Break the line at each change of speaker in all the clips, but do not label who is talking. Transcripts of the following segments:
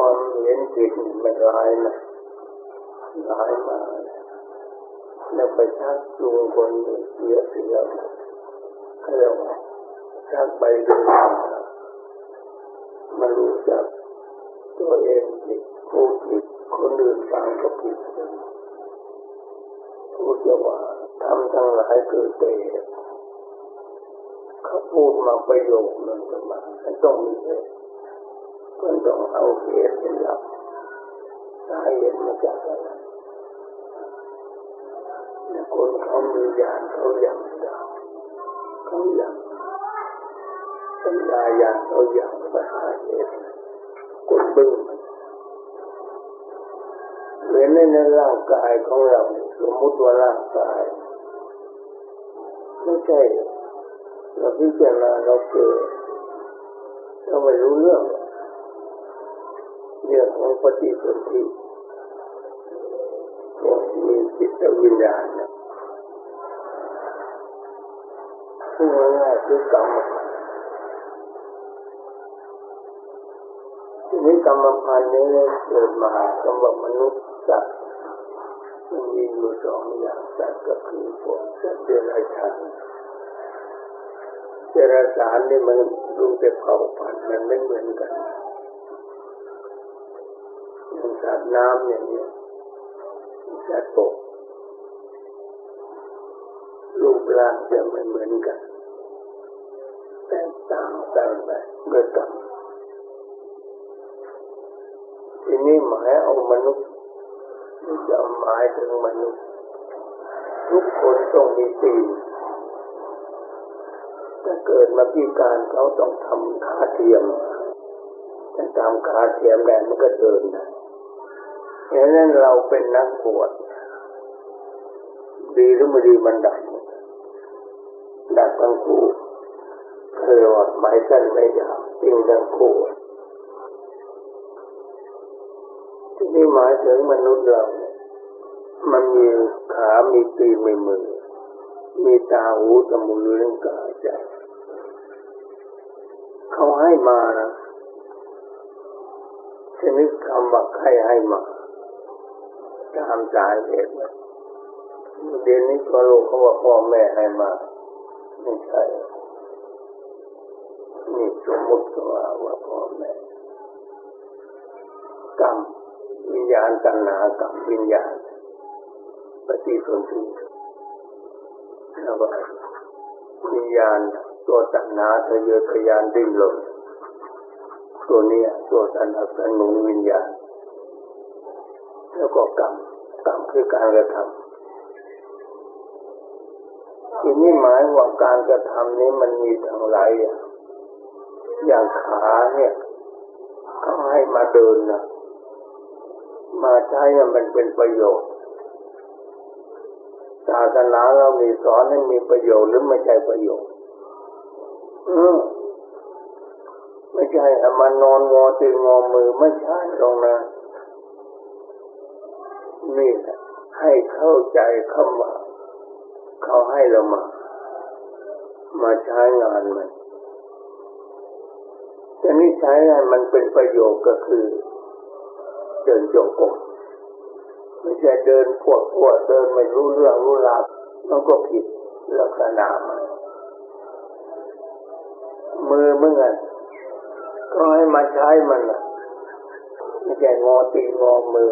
ความเห็นผิดมันร้ายนะร้ายมากแล้วไปชักจูงคนเสียเสียเขาเรียกว่าชักไปเดินมันรู้จักตัวเองผิดผู้ผิดคนอื่นฟังก็ผิดพูดว่าทำทั้งหลายเกิดแต่เขาพูดมาประโยคนึงมาต้องมีเหตุ ก็ต้องเอาเหตุเป็นหลักสาเหตุมาจากอะไรคนเขามีญาณเขาอย่างได้เขาอย่างสัญญาญาณเขาอย่างสาเหตุคนบึ้งเหมือนในร่างกายของเราสมมติว่าร่างกายไม่ใช่เราพิจารณาเราเกิดเราไม่รู้เรื่อง เรื่องของปฏิสนธิมีจิตวิญญาณนะซึ่งง่ายๆคือกรรมทีนี้กรรมพันธ์นี้เกิดมาสำหรับมนุษย์สัตว์มันมีอยู่สองอย่างสัตว์ก็คือพวกสัตว์เดรัจฉานเดรัจฉานนี่มันดูแต่เผ่าพันธุ์มันไม่เหมือนกัน อย่างสัตว์น้ำอย่างนี้สัตกรูปร่างจะไม่เหมือนกัน แตกต่างกันไปเมื่อกรรมทีนี้หมายเอามนุษย์จะหมายถึงมนุษย์ ทุกคนต้องมีตีนถ้าเกิดมาพิการเขาต้องทำขาเทียมถ้าทำขาเทียมแดงมันก็เดินนะ อย่างนั้นเราเป็นนักบวชดีหรือไม่ดีมันดับดับทั้งคู่เคยว่าไม้สั้นไม่ยาวจริงทั้งคู่ที่นี่หมายถึงมนุษย์เรา มันมีขามีตีนมีมือ มีตาหูจมูกลิ้นกายใจเขาให้มานะชนิดคำว่าใครให้มา ตามสาเหตุเดี๋ยวนี้ก็รู้เขาว่าพ่อแม่ให้มาไม่ใช่นี่สมมติว่าว่าพ่อแม่กรรมวิญญาณตัณหากรรมวิญญาณปฏิสนธิแล้วก็วิญญาณตัวตัณหาทะเยอทะยานดิ้นรนตัวนี้ตัวสนับสนุนวิญญาณ แล้วก็กรรมกรรมคือการกระทำทีนี้หมายว่าการกระทำนี้มันมีทั้งหลายอย่างขาเนี่ยเขาให้มาเดินนะมาใช้มันเป็นประโยชน์ศาสนาเรามีสอนให้มีประโยชน์หรือไม่ใช่ประโยชน์ อืมไม่ใช่มานอนงอตีงอมือไม่ใช่ตรงนะ นี่แหละให้เข้าใจคำว่าเขาให้เรามา มาใช้งานมันจะนี่ใช้งานมันเป็นประโยชน์ก็คือ เดินจงกรมไม่ใช่เดินปวดปวดเดินไม่รู้เรื่องรู้ราวมันก็ผิดลักษณะมันมือเมื่อไงก็ให้มาใช้มันนะไม่ใช่งอตีงอมือ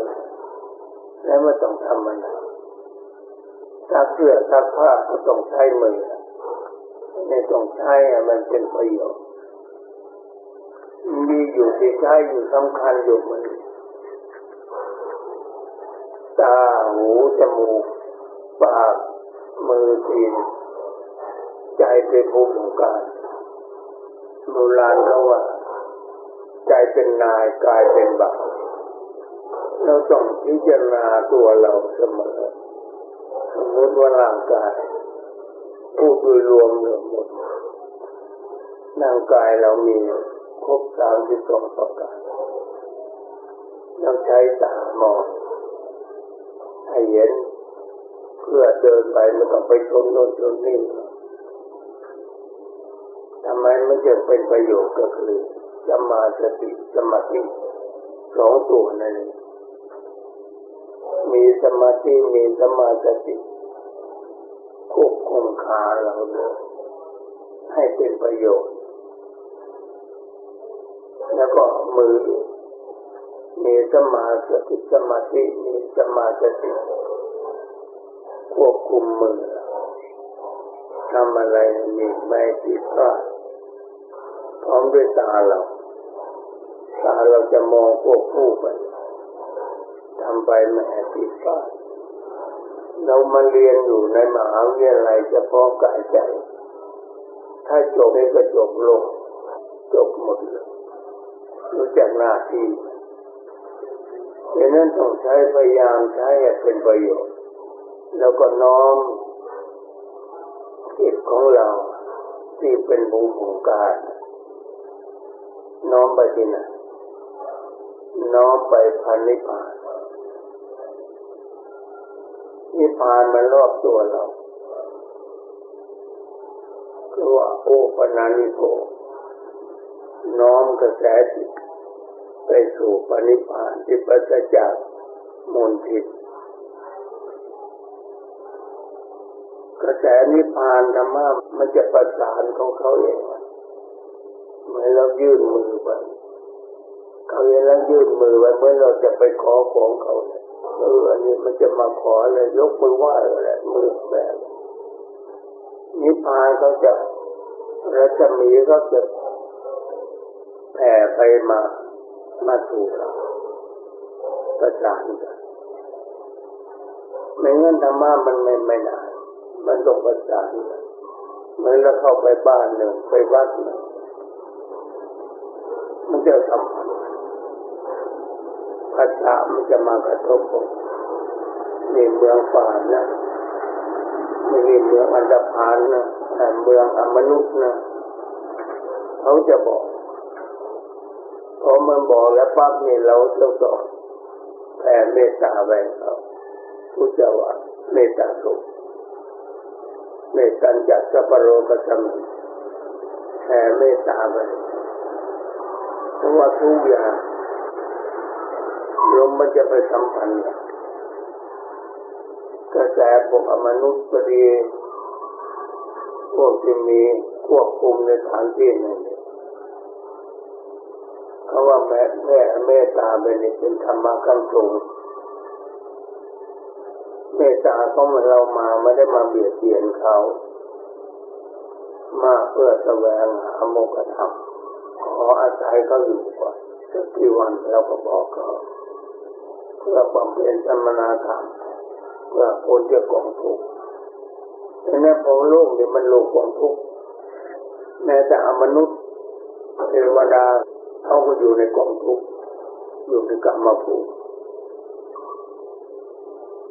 แล้วไม่ต้องทำมันถ้าเสื้อถ้าผ้าก็ต้องใช้มือไม่ต้องใช้มันเป็นประโยชน์มีอยู่ที่ใช้อยู่สำคัญอยู่มันตาหูจมูกปากมือตีนใจเป็นผู้บงการโบราณเขาว่า ใจเป็นนายกายเป็นบ่าว เราต้องพิจารณาตัวเราเสมอสมมติว่าร่างกายผู้โดยรวมเรื่อหมดร่างกายเรามีครบสามที่สองประการเราใช้ตามองให้เห็นเพื่อเดินไปไม่ต้องไปชนโน่นชนนี่ทำไมไม่จะเป็นประโยชน์ก็คือสมาสติสมาธิสสองตัวนั่นเอง มีสมาธิมีสมาธิควบคุมขาเราเลยให้เป็นประโยชน์ แล้วก็มือ มีสมาธิสมาธิมีสมาธิควบคุมมือทำอะไรมีไม่ผิดพลาดพร้อมด้วยตาเราตาเราจะมองควบคู่ไป ทำไปไม่ผิดพลาดเรามาเรียนอยู่ในมหาวิทยาลัยเฉพาะกายใจ ถ้าจบนี้ก็จบลง จบหมดเลยรู้จักหน้าที่ดังนั้นต้องใช้พยายามใช้ให้เป็นประโยชน์ แล้วก็น้อมจิตของเราที่เป็นบุญของกายน้อมไปที่ไหนน้อมไปพันนิพพาน นิพพานมันรอบตัวเราคือว่าโอปนานิโกน้อมกระแสจิตไปสู่ปณิพานที่ปราศจากมลทิศกระแสนิพานธรรมะมันจะประสานของเขาเองเหมือนเรายื่นมือไปเขาเห็นแล้วยื่นมือไว้เมื่อเราจะไปขอของเขาเเอออันนี้มันจะมาขออะไรยกมือไหว้อะไรมือแบบนิพพานเขาจะรัศมีเขาจะแผ่ไปมามาสู่เราประสานกันไม่งั้นธรรมะมันไม่ไม่นานมันต้องประสานกันเมื่อเราเข้าไปบ้านหนึ่งไปวัดหนึ่งมันจะสัม พันธ์ภาษามันจะมากระทบกันนี่เมืองฝานนะไม่ใช่เมืองอันดพานนะแต่เมืองอมนุษย์นะเขาจะบอกพอมันบอกแล้วปั๊บนี่เราต้องสอนแผ่เมตตาไปเขาพุทธว่าเมตตาสุขเมตตัญจัสัพโรกสัมแผ่เมตตาไปเพราะว่าทุกอย่าง ลมมันจะไปสัมพันธ์กระแสพวกอมนุษย์ก็ดีพวกที่มีควบคุมในฐานที่นั่นเขาว่าแม่แม่เมตตาเป็นเป็นธรรมะขั้นสูงเมตตาของเรามาไม่ได้มาเบียดเบียนเขา มาเพื่อแสวงหาโมกขธรรมขออาศัยเขาอยู่ก่อนสักกี่วันเราก็บอกเขา พื่อบำเพ็ญธรรมนาธรรมเพื่อพ้นจากกองทุกข์แต่ในพอโลกนี่มันโลกกองทุกข์แม้แต่มนุษย์เทวดาเขาก็อยู่ในกองทุกข์อยู่ในกรรมภูมิ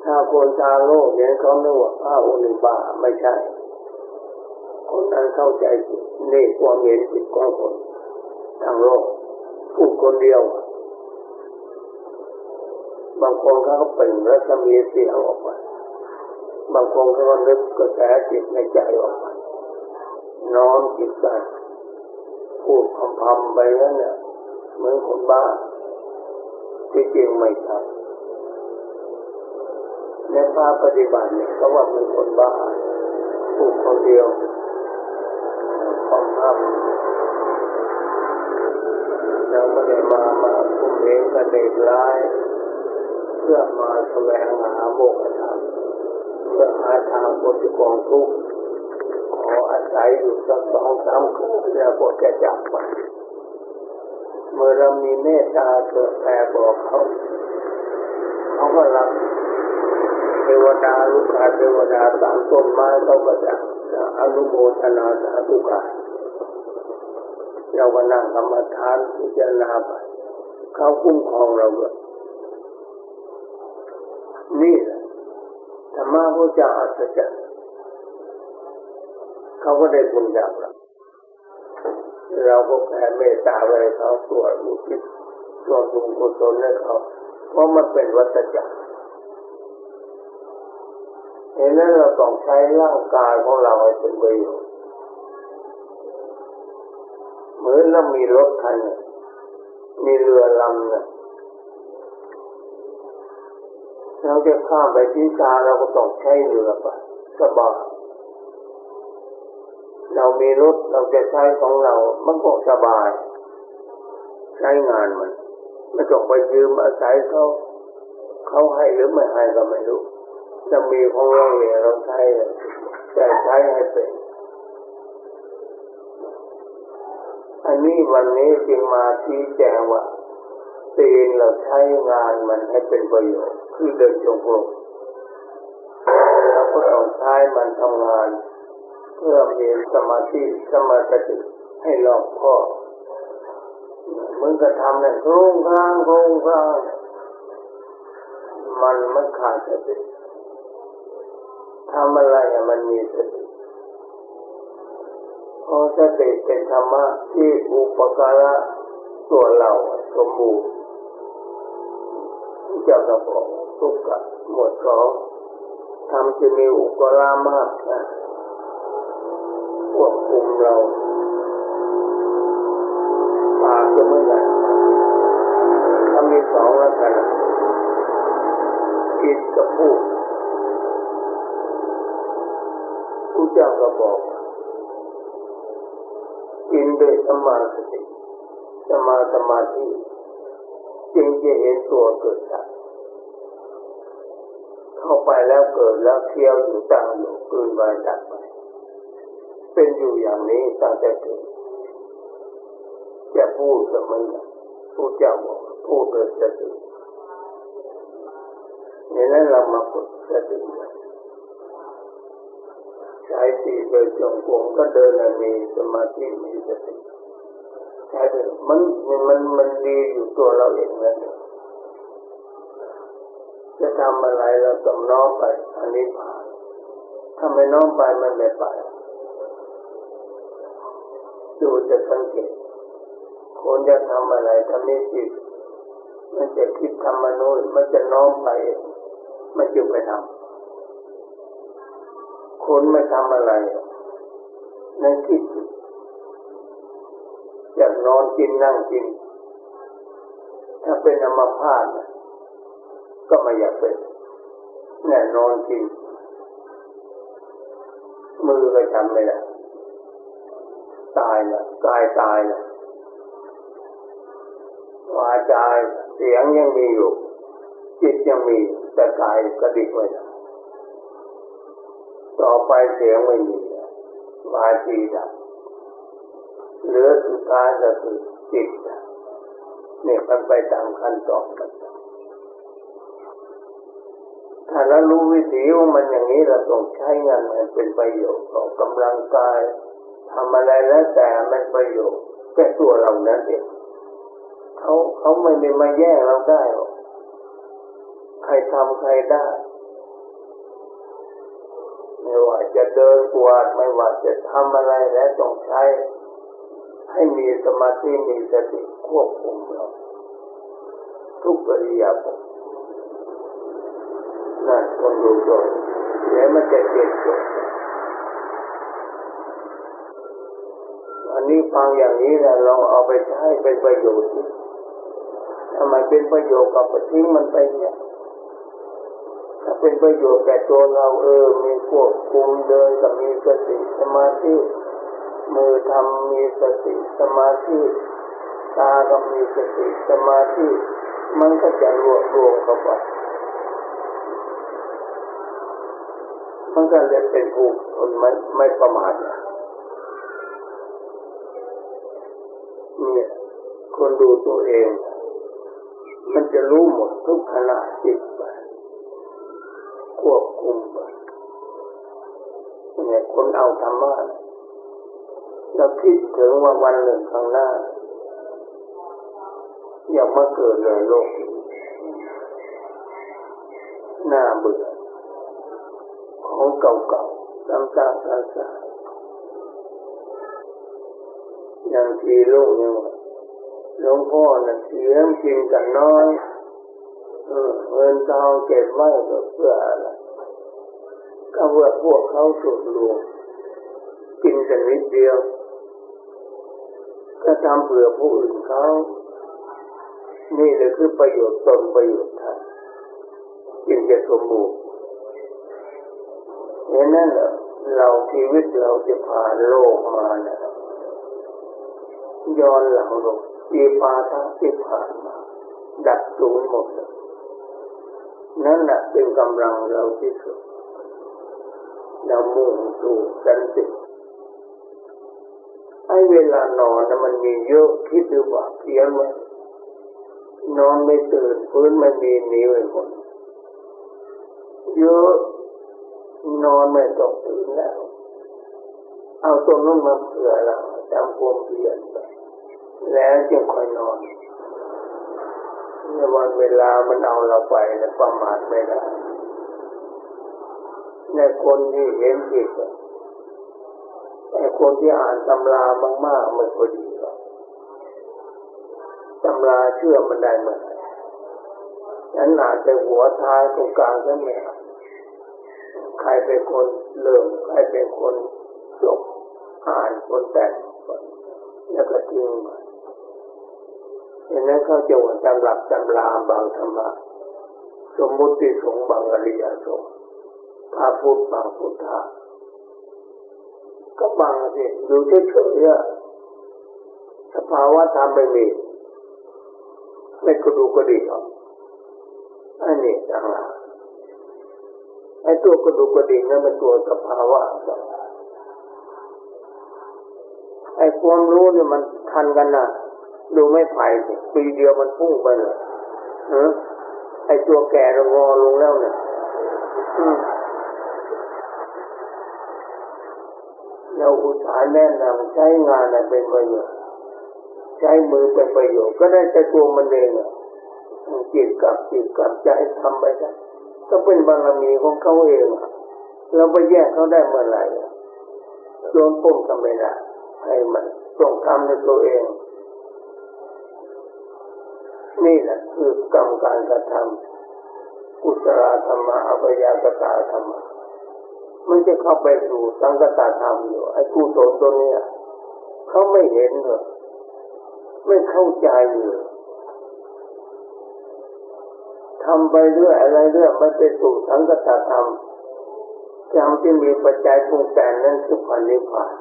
ถ้าคนทางโลกเนี่ยเขาเรียกว่าพระอุนิบาไม่ใช่ คนนั้นเข้าใจผิดนี่ความเห็นผิดของคนทางโลกพูดคนเดียว บางคนเขาก็เปล่งรัศมีเสียงออกมา บางคนเขาก็นึกกระแสจิตในใจออกมาน้อมจิตใจพูดคำพำไปแล้วเนี่ยเหมือนคนบ้าที่จริงไม่ใช่ในภาปฏิบัติเนี่ยเขาว่าเป็นคนบ้าพูดคนเดียวความทำเราไม่ได้มามาคุมเองกันเด็กร้าย พื่อมาแสวงหาโมกขธรรมเพื่อหาทางพ้นจากกองทุกข์ขออาศัยอยู่สักสองสามคืนแล้วก็จะจากไปเมื่อเรามีเมตตาเกิดแผ่บอกเขาเขาก็รับเทวดาลูกาเทวดาสามต้นไม้เขาก็จะอนุโมทนาสาธุกาเราก็นั่งกรรมฐานพิจารณาไปเขาคุ้มครองเราเลย ระพระเจ้าอัศจรรย์เขาก็ได้บุญจากเราเราก็แผ่เมตตาไปเขาตัวอุทิศตัวบุญกุศลให้เขาเพราะมันเป็นวัฏจักรเห็นนั้นเราต้องใช้ร่างกายของเราให้เป็นประโยชน์เหมือนเรามีรถคันมีเรือลำนะ เราจะข้ามไปที่ชาเราก็ต้องใช้เรือไปสบายเรามีรถเราจะใช้ของเรา มันก็สบาย ใช้งานมันไม่ต้องไปยืมอาศัยเขาเขาให้หรือไม่ให้ก็ไม่รู้จะมีของเราเองเราใช้แต่ใช้ให้เป็นอันนี้วันนี้จึงมาชี้แจงว่าตีนเราใช้งานมันให้เป็นประโยชน์ คือเดินจงกรมเราก็ต้องใช้มันทำงาน เพื่อมีสมาธิสมาธิให้รอบคอบมึงก็ทำเนี่ยโครงครางโครงครางมันมันขาดสติทำอะไรมันมีสติพอสติเป็นธรรมะที่อุปการะตัวเราสมบูรณ์เจ้าก็บอก ทุกข์หมดสองทำจะมีอุปการะมากนะควบคุมเราปากจะไม่ได้ทำมีสองแล้วกันคิดกับพูดผู้เจ้าก็บอกกินด้วยสมาธิสมาสมาธิจึงจะเห็นตัวเกิดดับ เข้าไปแล้วเกิดแล้วเคี้ยวอยู่ตั้งอยู่กืนไปดับไป เป็นอยู่อย่างนี้ตั้งแต่เกิดจะพูดก็ไม่ได้ผู้เจ้าบอกพูดโดยสติเนี่นั้นเรามาฝึกสติใช้ตีโดยจงกรมก็เดินมีสมาธิมีสติใช่เลยมันมันมันดีอยู่ตัวเราเองนั่นเองจะ ทำอะไรเราต้องน้อมไปอันนี้ผ่านถ้าไม่น้อมไปมันไม่ไปดูจะสังเกตคนจะทำอะไรถ้าไม่จิตมันจะคิดทำมนุษย์มันจะน้อมไป มันจึงไปทำคนไม่ทำอะไรนั่นคิดอยากนอนกินนั่งกิน ถ้าเป็นอัมพาต ก็ไม่อยากเป็นแน่นอนกินมือก็ทำไม่ได้ตายละกายตายละวาจาเสียงยังมีอยู่ จิตยังมีแต่กายกระดิกไม่ได้ต่อไปเสียงไม่มีวาจีดับเหลือสุดท้ายก็คือจิตเนี่ยมันไปตามขั้นตอนมันถ้า เรารู้วิธีว่ามันอย่างนี้เราต้องใช้งานมันเป็นประโยชน์ออกกำลังกายทำอะไรแล้วแต่มันประโยชน์แก่ตัวเรานั้นเองเขาเขาไม่ได้มาแย่งเราได้หรอกใครทำใครได้ ไม่ว่าจะเดินกวาดไม่ว่าจะทำอะไรแล้วต้องใช้ ให้มีสมาธิมีสติควบคุมเราทุกปริยาบท คนดูตัวเดี๋ยวมันจะเกิดเกิดอันนี้ฟังอย่างนี้แล้วลองเอาไปใช้เป็นประโยชน์ทำไมเป็นประโยชน์กับทิ้งมันไปเนี่ยถ้าเป็นประโยชน์แก่ตัวเราเออ มีควบคุมเดินกับมีสติสมาธิมือทำมีสติสมาธิตาก็มีสติสมาธิมันก็จะรวบรวมเข้าไป มันก็เลยเป็นผู้คนไม่ไม่ประมาทเนี่ยคนดูตัวเอง มันจะรู้หมดทุกขณะจิตไปควบคุมไปเนี่ยคนเอาธรรมะเราคิดถึงว่าวันหนึ่งข้างหน้า อย่ามาเกิดเลยโลก หน้าเบื่อ ของเก่าๆซ้ำๆซ้ำอย่างทีลูกเนี่ยหลวงพ่อน่ะเสียงกินกันน้อยเงินทองเก็บไว้เพื่ออะไรก็เพื่อพวกเขาสุดรวมกินกันนิดเดียว ก็ทำเผื่อผู้อื่นเขา นี่เลยคือประโยชน์ตนประโยชน์ท่านจึงจะสมบูรณ์ ดังนั้นเราชีวิตเราจะผ่านโลกมาเนี่ยย้อนหลังลงปีปาทั้งที่ผ่านมา ดับสูญหมดเลยนั่นแหละเป็นกำลังเราที่สุดเรามุ่งสู่สันติไอ้เวลานอนนะมันมีเยอะคิดดูว่าเพี้ยงไหมนอนไม่ตื่นพื้นไม่มีนิ้วไอ้คนเยอะ นอนไม่ตกตื่นแล้ว เอาตรงนั้นมาเผื่อเราจำความเพียรไปแล้วจึงค่อยนอนในวันเวลามันเอาเราไปนะประมาทไม่ได้ในคนที่เห็นผิดไอ้คนที่อ่านตำรามากๆไม่พอดีหรอกตำราเชื่อมันได้ไหมนั้นอาจจะหัวท้ายตรงกลางก็ไม่ใคร เป็นคนเริ่มใครเป็นคนจบอ่านคนแต่งแล้วก็ทิ้งมาอย่างนั้นเขาจะว่าจำหลักจำลาบางธรรมะสมมุติสงบางอริยสงฆ์พระพุทธบางพุทธะก็บางสิอยู่เฉยๆสภาวะธรรมไม่มีไม่กระดูกระดิกอันนี้ต่างหาก ไอ้ตัวกระดูกกระดิกนั่นเป็นตัวสภาวะไอ้ความรู้เนี่ยมันทันกันนะดูไม่ไผ่ปีเดียวมันพุ่งไปเลยเออไอ้ตัวแก่ระงอลงแล้วเนี่ยเราอุตส่าห์แนะนำใช้งานเป็นประโยชน์ใช้มือเป็นประโยชน์ก็ได้แต่ตัวมันเองอะจิตกับจิตกับใจทำไปได้ ก็เป็นบารมีของเขาเองเราไปแยกเขาได้เมื่อไหร่โดนปุ่มทำไม่ได้ให้มันต้องทำในตัวเอง นี่แหละคือกรรมการกระทำกุศลธรรมะอภิยากตาธรรมะมันจะเข้าไปสู่สังกตธรรมอยู่ไอ้กุศลตัวเนี้ยเขาไม่เห็นเลยไม่เข้าใจเลย ทำไปเรื่อยอะไรเรื่อยไม่ไปสู่สังกตธรรมจำที่มีปัจจัยปรุงแต่งนั้นคือพันธิพาน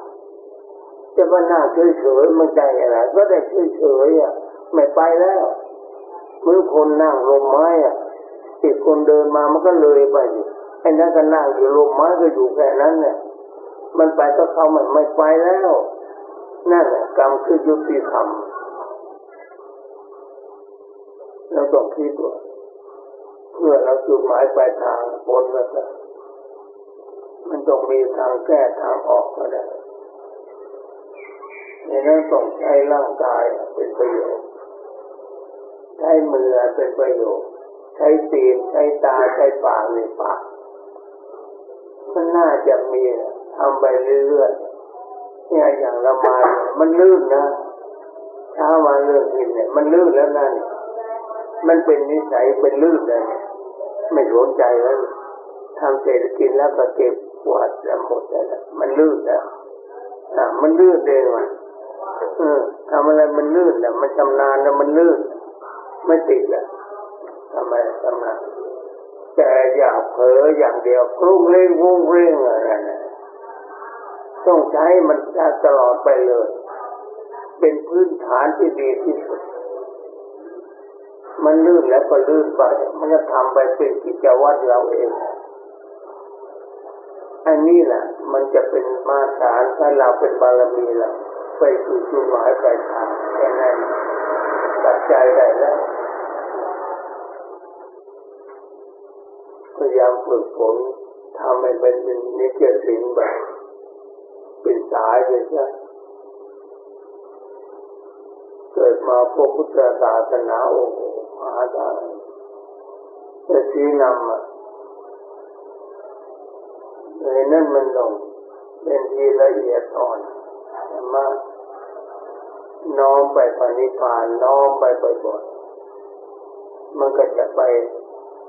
จะมานั่งเฉยๆมันใจอะไรก็ได้เฉยๆอะไม่ไปแล้วเมื่อคนนั่งลมไม้อะติดคนเดินมามันก็เลยไปไอ้นั่นก็นั่งอยู่ลมไม้ก็อยู่แค่นั้นเนี่ยมันไปก็เข้ามันไม่ไปแล้วนั่นแหละกรรมคือยุติธรรมเราต้องคิดว่า เพื่อเราจุดหมายปลายทางบนแล้วมันต้องมีทางแก้ทางออกก็ได้ในนั้นต้องใช้ร่างกายเป็นประโยชน์ ใช้มือเป็นประโยชน์ ใช้ตีนใช้ตาใช้ปากในปากมันน่าจะมีทำไปเรื่อยๆเนี่ยอย่างละมามันลื่นนะเช้ามาเรื่องกินเนี่ยมันลื่นแล้วนั่นมันเป็นนิสัยเป็นลื่นเลย ไม่สนใจแล้วทำเสร็จกินแล้วก็เก็บปวดแล้วหมดแล้วมันลื่นแล้วอ่ามันลื่นเองอะเออทำอะไรมันลื่นแล้วมันชำนาญแล้วมันลื่น ไม่ติดแล้วทำไมชำนาญแต่อย่าเผลออย่างเดียวกรุ้งเร่งวุ้งเร่งอะไรนะต้องใช้มันตลอดไปเลย เป็นพื้นฐานที่ดีที่สุด มันลื่นแล้วก็ลื่นไป มันจะทำไปเป็นกิจวัตรเราเอง อันนี้แหละมันจะเป็นมาตรฐานถ้าเราเป็นบารมีเราไปสู่จุดหมายปลายทางแค่นั้นตัดใจได้แล้วพยายามฝึกฝนทำให้เป็นนิจสินแบบเป็นสายเลยใช่เกิดมาพบพุทธศาสนาโอ้โห หาได้แต่ชี้นำอะในนั้นมันลง เป็นทีละเอียดอ่อนมาน้อมไปปณิพานน้อมไปบ่อยๆมันก็จะไป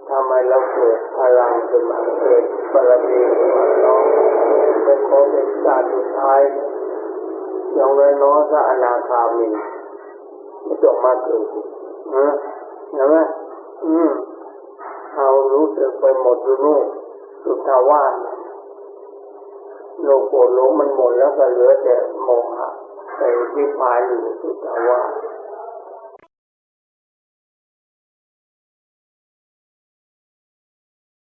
ทำให้เราเกิดพลังขึ้นมาเกิดบารมีขึ้นมาน้อมไปขอเป็นชาติสุดท้ายอย่างน้อยๆถ้าอนาคามีไม่ต้องมาเกิดนะ เห็นไหมอืมเอารู้สึกไปหมดอยู่นู่นสุทาวาสโลโกโลมันหมดแล้วก็เหลือแต่โมหะไปที่พายอยู่สุทาวาส